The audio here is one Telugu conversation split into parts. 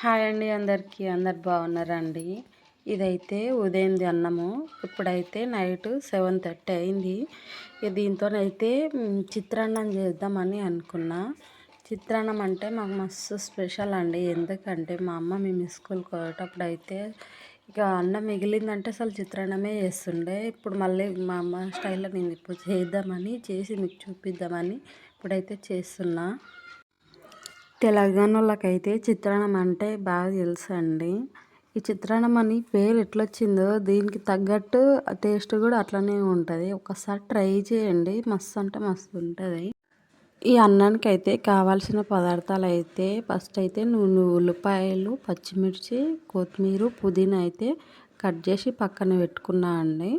హాయ్ అండి అందరికీ. అందరు బాగున్నారా అండి ఇదైతే ఉదయంది అన్నము. ఇప్పుడైతే నైట్ సెవెన్ థర్టీ అయింది. దీంతోనైతే చిత్రాన్నం చేద్దామని అనుకున్నా. చిత్రాన్నం అంటే మాకు మస్తు స్పెషల్ అండి. ఎందుకంటే మా అమ్మ మేము స్కూల్కి పోయేటప్పుడు అయితే ఇక అన్నం మిగిలిందంటే అసలు చిత్రాన్నమే చేస్తుండే. ఇప్పుడు మళ్ళీ మా అమ్మ స్టైల్లో నేను ఇప్పుడు చేద్దామని చేసి మీకు చూపిద్దామని ఇప్పుడైతే చేస్తున్నా. తెలంగాణ వాళ్ళకైతే చిత్రాన్నం అంటే బాగా తెలుసు అండి ఈ చిత్రాన్నం అని పేరు ఎట్లా వచ్చిందో దీనికి తగ్గట్టు టేస్ట్ కూడా అట్లనే ఉంటుంది. ఒకసారి ట్రై చేయండి. మస్తు అంటే మస్తు ఉంటుంది. ఈ అన్నానికి అయితే కావాల్సిన పదార్థాలు అయితే ఫస్ట్ అయితే నూనె ఉల్లిపాయలు పచ్చిమిర్చి కొత్తిమీర పుదీనా అయితే కట్ చేసి పక్కన పెట్టుకున్నా అండి.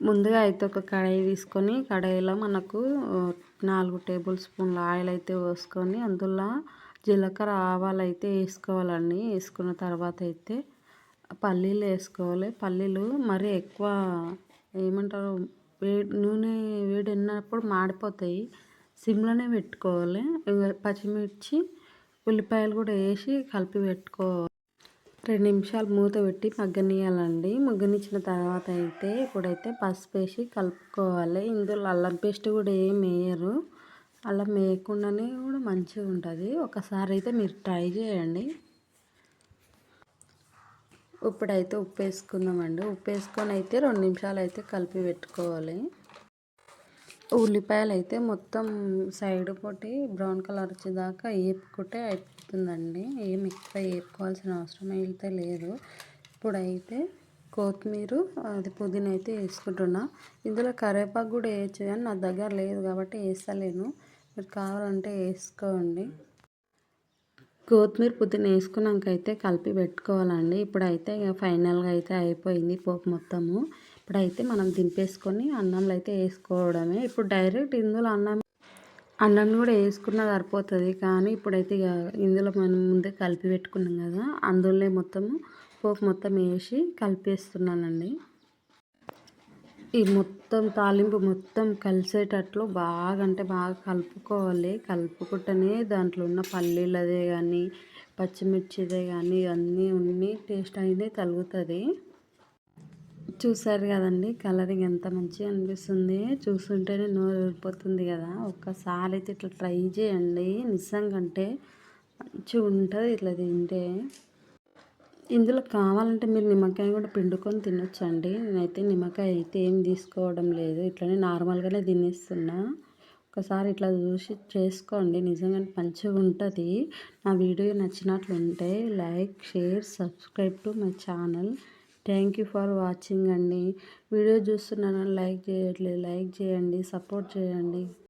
ముందుగా అయితే ఒక కడాయి తీసుకొని కడాయిలో మనకు నాలుగు టేబుల్ స్పూన్ల ఆయిల్ అయితే పోసుకొని అందులో జీలకర్ర ఆవాలు అయితే వేసుకోవాలండి. వేసుకున్న తర్వాత అయితే పల్లీలు వేసుకోవాలి. పల్లీలు మరీ ఎక్కువ ఏమంటారు వేడి నూనె వేడి ఉన్నప్పుడు మాడిపోతాయి. సిమ్లోనే పెట్టుకోవాలి. పచ్చిమిర్చి ఉల్లిపాయలు కూడా వేసి కలిపి పెట్టుకోవాలి రెండు నిమిషాలు మూత పెట్టి మగ్గనియాలండి మగ్గనిచ్చిన తర్వాత అయితే ఇప్పుడైతే పసుపు వేసి కలుపుకోవాలి. ఇందులో అల్లం పేస్ట్ కూడా ఏం వేయరు. అల్లం వేయకుండానే కూడా మంచిగా ఉంటుంది. ఒకసారి అయితే మీరు ట్రై చేయండి. ఇప్పుడైతే ఉప్పు వేసుకుందామండి. ఉప్పు వేసుకొని అయితే రెండు నిమిషాలు అయితే కలిపి పెట్టుకోవాలి. ఉల్లిపాయలు అయితే మొత్తం సైడ్ పొట్టి బ్రౌన్ కలర్ వచ్చేదాకా వేపుకుంటే అయిపోతుందండి. ఏం ఎక్కువ వేపుకోవాల్సిన అవసరం అయితే లేదు. ఇప్పుడైతే కొత్తిమీర అది పుదీనా అయితే వేసుకుంటున్నా. ఇందులో కరివేపాకు కూడా వేయచ్చు కానీ నా దగ్గర లేదు కాబట్టి వేస్తలేను. మీరు కావాలంటే వేసుకోండి. కొత్తిమీర పుదీనా వేసుకున్నాక అయితే కలిపి పెట్టుకోవాలండి. ఇప్పుడైతే ఫైనల్గా అయితే అయిపోయింది పోపు మొత్తము. ఇప్పుడైతే మనం దింపేసుకొని అన్నంలో అయితే వేసుకోవడమే. ఇప్పుడు డైరెక్ట్ ఇందులో అన్నం అన్నం కూడా వేసుకున్న సరిపోతుంది. కానీ ఇప్పుడైతే ఇక ఇందులో మనం ముందే కలిపి పెట్టుకున్నాం కదా అందులో మొత్తము పోపు మొత్తం వేసి కలిపేస్తున్నానండి. ఈ మొత్తం తాలింపు మొత్తం కలిసేటట్లు బాగా అంటే బాగా కలుపుకోవాలి. కలుపుకుంటేనే దాంట్లో ఉన్న పల్లీలదే కానీ పచ్చిమిర్చిదే కానీ అన్నీ ఉన్ని టేస్ట్ అనేది తగ్గుతుంది చూసారు కదండి కలరింగ్ ఎంత మంచిగా అనిపిస్తుంది. చూస్తుంటేనే నోరు ఊరిపోతుంది కదా. ఒక్కసారి అయితే ఇట్లా ట్రై చేయండి. నిజంగా అంటే మంచిగా ఉంటుంది ఇట్లా తింటే. ఇందులో కావాలంటే మీరు నిమ్మకాయ కూడా పిండుకొని తినొచ్చండి. నేనైతే నిమ్మకాయ అయితే ఏం తీసుకోవడం లేదు. ఇట్లనే నార్మల్గానే తినేస్తున్నా. ఒకసారి ఇట్లా చూసి చేసుకోండి. నిజంగా మంచిగా ఉంటుంది. నా video నచ్చినట్లుంటే like share subscribe to my channel. Thank you for watching అండి. వీడియో చూస్తున్నాను లైక్ చేయట్లేదు. లైక్ చేయండి. సపోర్ట్ చేయండి.